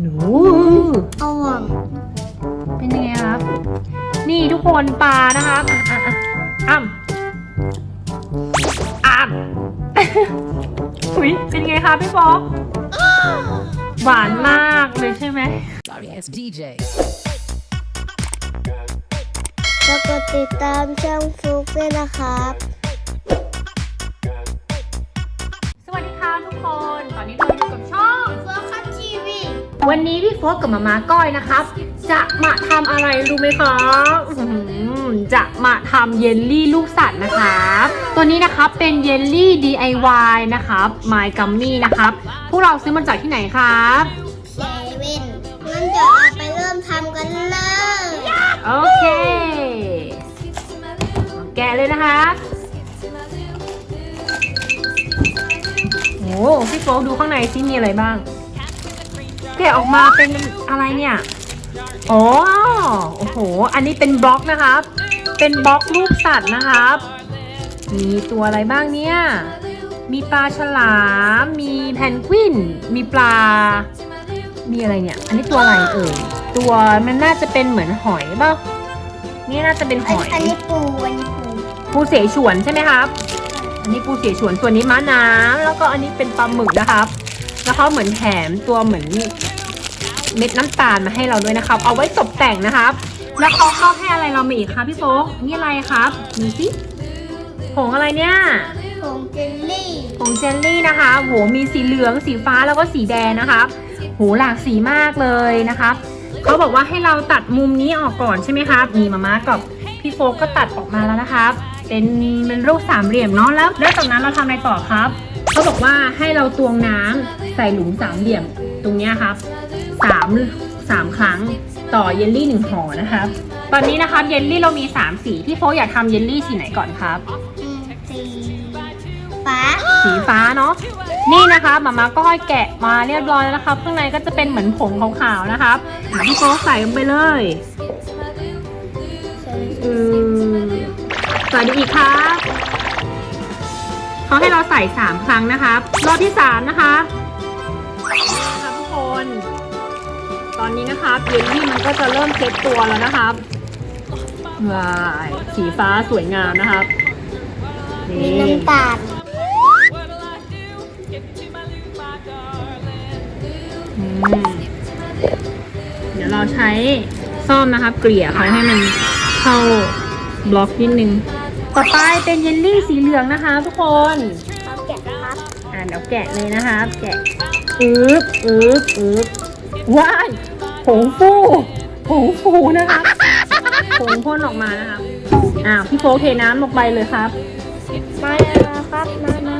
หนูเอาอะเป็นยังไงครับ นี่ทุกคนปลานะครับอะอะอะอ้ำอ้ำอุ้ยเป็นไงคะพี่ฟอกหวานมากเลยใช่ไหม Sorry ass DJ. แล้วก็ติดตามช่องฟลุกด้วยนะครับ วันนี้พี่โฟกกับมาม่าก้อยนะครับ จะมาทำอะไรรู้ไหมครับอื้อหือจะมาทำเยลลี่ลูกสัตว์นะครับตัวนี้นะครับเป็นเยลลี่ DIY นะครับ My Gummy นะครับพวกเราซื้อมาจากที่ไหนครับเซเว่นงั้นเดี๋ยวเราไปเริ่มทำกันเลยโอเค แกะเลยนะคะโอ้พี่โฟกดูข้างในซิมีอะไรบ้าง แกะออกมาเป็นอะไรเนี่ยอ๋อโอ้โห อันนี้เป็นบล็อกนะครับ เป็นบล็อกรูปสัตว์นะครับ มีตัวอะไรบ้างเนี่ย มีปลาฉลาม มีแพนกวิน มีปลา มีอะไรเนี่ย อันนี้ตัวอะไรเอ่ย ตัวมันน่าจะเป็นเหมือนหอยเปล่านี่น่าจะเป็นหอันอยอันนี้ปู อันนี้ปู ปูเสฉวนใช่ไหมครับ อันนี้ปูเสฉวน ส่วนนี้ม้าน้ำแล้วก็อันนี้เป็นปลาหมึกนะครับ แล้วเขาเหมือนแถมตัวเหมือนเม็ดน้ำตาลมาให้เราด้วยนะครับ เอาไว้ตกแต่งนะครับ แล้วเขาก็ให้อะไรเรามาอีกคะพี่โฟกนี่อะไรครับดูสิผงอะไรเนี่ยผงเจลลี่ผงเจลลี่นะคะโหมีสีเหลืองสีฟ้าแล้วก็สีแดงนะครับโหหลากสีมากเลยนะครับเขาบอกว่าให้เราตัดมุมนี้ออกก่อนใช่ไหมครับนี่มาม่ากับพี่โฟกก็ตัดออกมาแล้วนะครับ เป็นเป็นรูปสามเหลี่ยมเนาะแล้วแล้วจากนั้นเราทำอะไรต่อครับเขาบอกว่าให้เราตวงน้ำ ใส่หลุมสามเหลี่ยมตรงเนี้ยครับสามสามครั้งต่อเยลลี่หนึ่งห่อนะครับตอนนี้นะครับเยลลี่เรามีสามสีพี่โฟกอยากทำเยลลี่สีไหนก่อนครับอืมสีฟ้า สีฟ้าเนาะนี่นะคะมาม่าก็ค่อยแกะมาเรียบร้อยแล้วนะครับข้างในก็จะเป็นเหมือนผงขาวๆนะครับอะพี่โป๊กใส่ลงไปเลยอืมใส่ไปอีกครับเขาให้เราใส่สามครั้งนะครับรอบที่สามนะคะนะคะทุกคน ตอนนี้นะครับเยลลี่มันก็จะเริ่มเซ็ตตัวแล้วนะครับว้ายสีฟ้าสวยงามนะครับมีนี่น้ำตาลอืมเดี๋ยวเราใช้ซ่อมนะครับ เกลี่ยเขาให้มันเข้าบล็อกนิดนึง ต่อไปเป็นเยลลี่สีเหลืองนะคะ ทุกคน เอาแกะครับ อ่าเดี๋ยวแกะเลยนะคะแกะ อึ๊บอึ๊บอึ๊บว้ายผงฟูผงฟูนะคะผงพ่นออกมานะคะอ้าวพี่โฟกเทน้ำลงไปเลยครับ มาแล้วครับมามา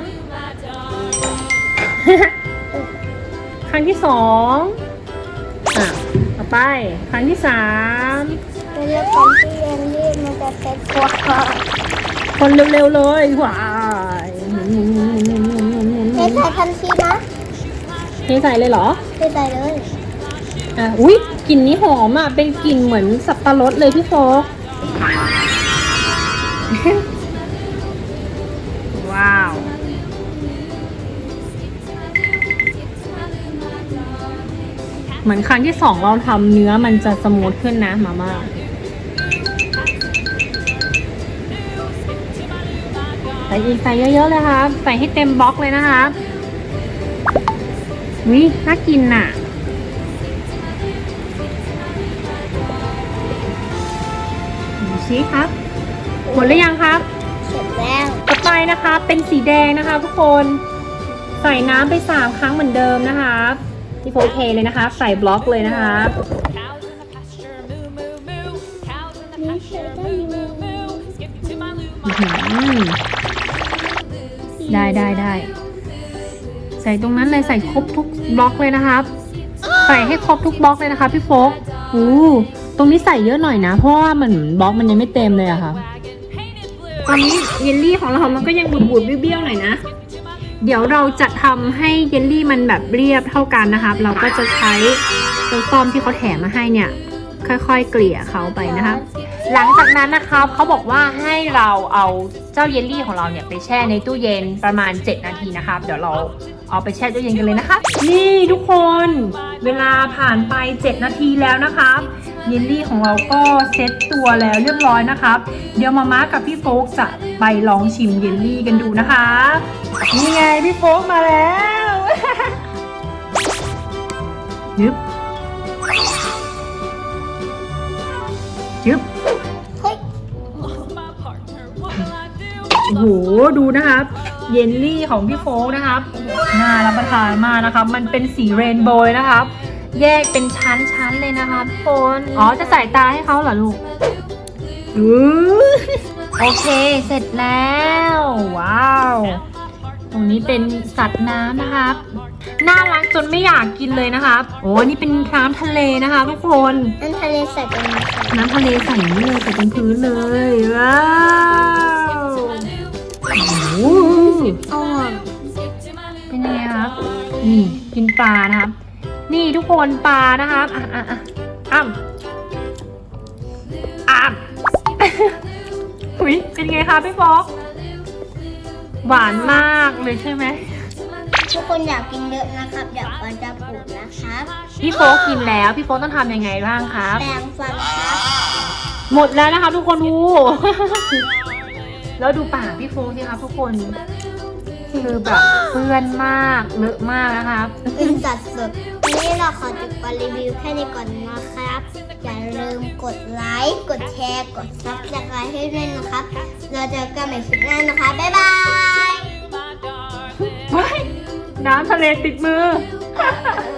ครั้งที่สองอะต่อไป ครั้งที่สามเป็นเรื่องของที่เยลลี่มันจะเซ็ตตัวก่อนคนเร็วๆเลยว้ายเทใส่ทันทีนะ เทใส่เลยเหรอเทใส่เลยอะอุ๊ยกลิ่นนี้หอมอะเป็นกลิ่นเหมือนสับปะรดเลยพี่โฟกว้าว เหมือนครั้งที่สองเราทำเนื้อมันจะสมูทขึ้นนะมาม่าใส่อีกใส่เยอะๆเลยครับ ใส่ให้เต็มบล็อกเลยนะคะ วิน่ากินน่ะ ดูสิครับ หมดหรือยังครับ เสร็จแล้วต่อไปนะคะ เป็นสีแดงนะคะทุกคน ใส่น้ำไปสามครั้งเหมือนเดิมนะคะที่โฟเคเลยนะคะ ใส่บล็อกเลยนะคะ Cows in the pasture, moo moo moo. Cows in the Moo, pasture, moo, moo moo. moo moo. Skip to my loo, อื้ my อหือได้ได้ได้ ใส่ตรงนั้นเลยใส่ครบทุกบล็อกเลยนะครับ ใส่ให้ครบทุกบล็อกเลยนะคะพี่โฟกอู้ตรงนี้ใส่เยอะหน่อยนะ เพราะว่ามันบล็อกมันยังไม่เต็มเลยอะค่ะ ตอนนี้เยลลี่ของเรา มันก็ยังบูดบูดๆเบี้ยวๆหน่อยนะ เดี๋ยวเราจะทำให้เยลลี่มันแบบเรียบเท่ากันนะครับ เราก็จะใช้ตัวซ่อมที่เขาแถมมาให้เนี่ย ค่อยๆ เกลี่ยเขาไปนะครับหลังจากนั้นนะครับเขาบอกว่าให้เราเอาเจ้าเยลลี่ของเราเนี่ยไปแช่ในตู้เย็นประมาณ 7 นาทีนะครับ เดี๋ยวเรา เอาไปแช่ตู้เย็นกันเลยนะคะ นี่ทุกคนเวลาผ่านไป 7 นาทีแล้วนะครับเยลลี่ของเราก็เซ็ตตัวแล้วเรียบร้อยนะครับ เดี๋ยวมาม่ากับพี่โฟกจะไปลองชิมเยลลี่กันดูนะคะนี่ไงพี่โฟกมาแล้วยึบยึบเฮ้ย Lost my partner. What will I do? โอ้โหดูนะครับ เยลลี่ของพี่โฟกนะครับ น่ารับประทานมากนะครับ มันเป็นสีเรนโบว์นะครับ แยกเป็นชั้นๆเลยนะคะทุกคน อ๋อ จะใส่ตาให้เขาเหรอลูกอือโอเค เสร็จแล้ว ว้าว ตรงนี้เป็นสัตว์น้ำนะครับ น่ารักจนไม่อยากกินเลยนะครับ โอ้นี่เป็นน้ำทะเลนะคะทุกคนนั่นทะเลใส่กันมาค่ะน้ำทะเลใส่นี่เลยใส่ตรงพื้นเลย ว้าว นี่กินปลานะครับ นี่ทุกคนปลานะครับอะอะอะอ้ำอ้ำหุยเป็นไงคะพี่ฟอกหวานมากเลยใช่ไหมทุกคนอยากกินเยอะนะครับเดี๋ยวฟันจะผุนะครับ พี่โฟกกินแล้ว พี่โฟกต้องทำยังไงบ้างครับ แปรงฟันครับ หมดแล้วนะคะทุกคนดู แล้วดูปากพี่โฟกสิครับทุกคน คือแบบเปื้อนมากเลอะมากนะครับเป็นสัตว์สดวันนี้เราขอจบการรีวิวแค่นี้ก่อนนะครับ อย่าลืมกดไลค์กดแชร์กดซับสไครต์ให้ด้วยนะครับ เราเจอกันใหม่คลิปหน้านะคะ บ๊ายบาย My darling. ว้ายน้ำทะเลติดมืออี